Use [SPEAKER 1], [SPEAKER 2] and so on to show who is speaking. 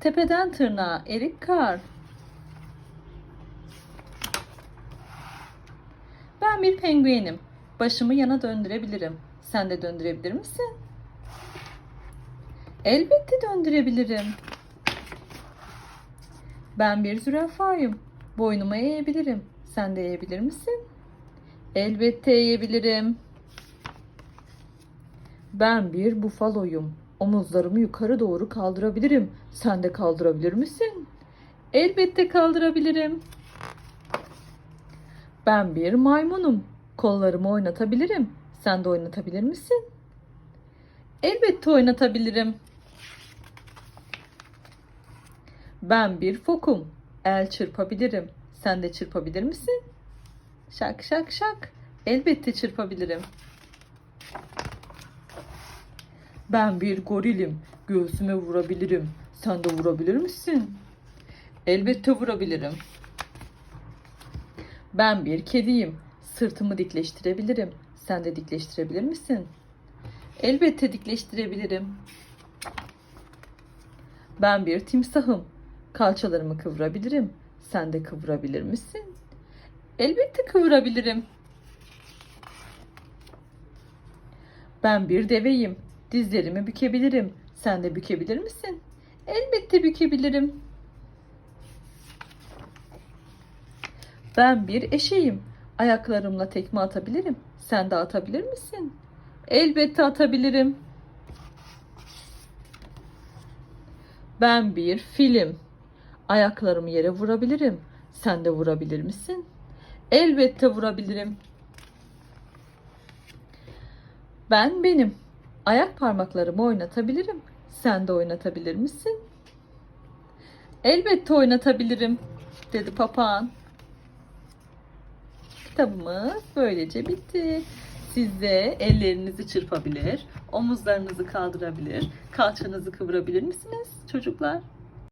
[SPEAKER 1] Tepeden tırnağa erik kar. Ben bir penguenim. Başımı yana döndürebilirim. Sen de döndürebilir misin? Elbette döndürebilirim. Ben bir zürafayım. Boynumu eğebilirim. Sen de eğebilir misin? Elbette eğebilirim. Ben bir bufaloyum. Omuzlarımı yukarı doğru kaldırabilirim. Sen de kaldırabilir misin? Elbette kaldırabilirim. Ben bir maymunum. Kollarımı oynatabilirim. Sen de oynatabilir misin? Elbette oynatabilirim. Ben bir fokum. El çırpabilirim. Sen de çırpabilir misin? Şak şak şak. Elbette çırpabilirim. Ben bir gorilim. Göğsüme vurabilirim. Sen de vurabilir misin? Elbette vurabilirim. Ben bir kediyim. Sırtımı dikleştirebilirim. Sen de dikleştirebilir misin? Elbette dikleştirebilirim. Ben bir timsahım. Kalçalarımı kıvırabilirim. Sen de kıvırabilir misin? Elbette kıvırabilirim. Ben bir deveyim. Dizlerimi bükebilirim. Sen de bükebilir misin? Elbette bükebilirim. Ben bir eşeğim. Ayaklarımla tekme atabilirim. Sen de atabilir misin? Elbette atabilirim. Ben bir filim. Ayaklarımı yere vurabilirim. Sen de vurabilir misin? Elbette vurabilirim. Ben benim. Ayak parmaklarımı oynatabilirim. Sen de oynatabilir misin? Elbette oynatabilirim, dedi papağan. Kitabımız böylece bitti. Siz de ellerinizi çırpabilir, omuzlarınızı kaldırabilir, kalçanızı kıvırabilir misiniz çocuklar?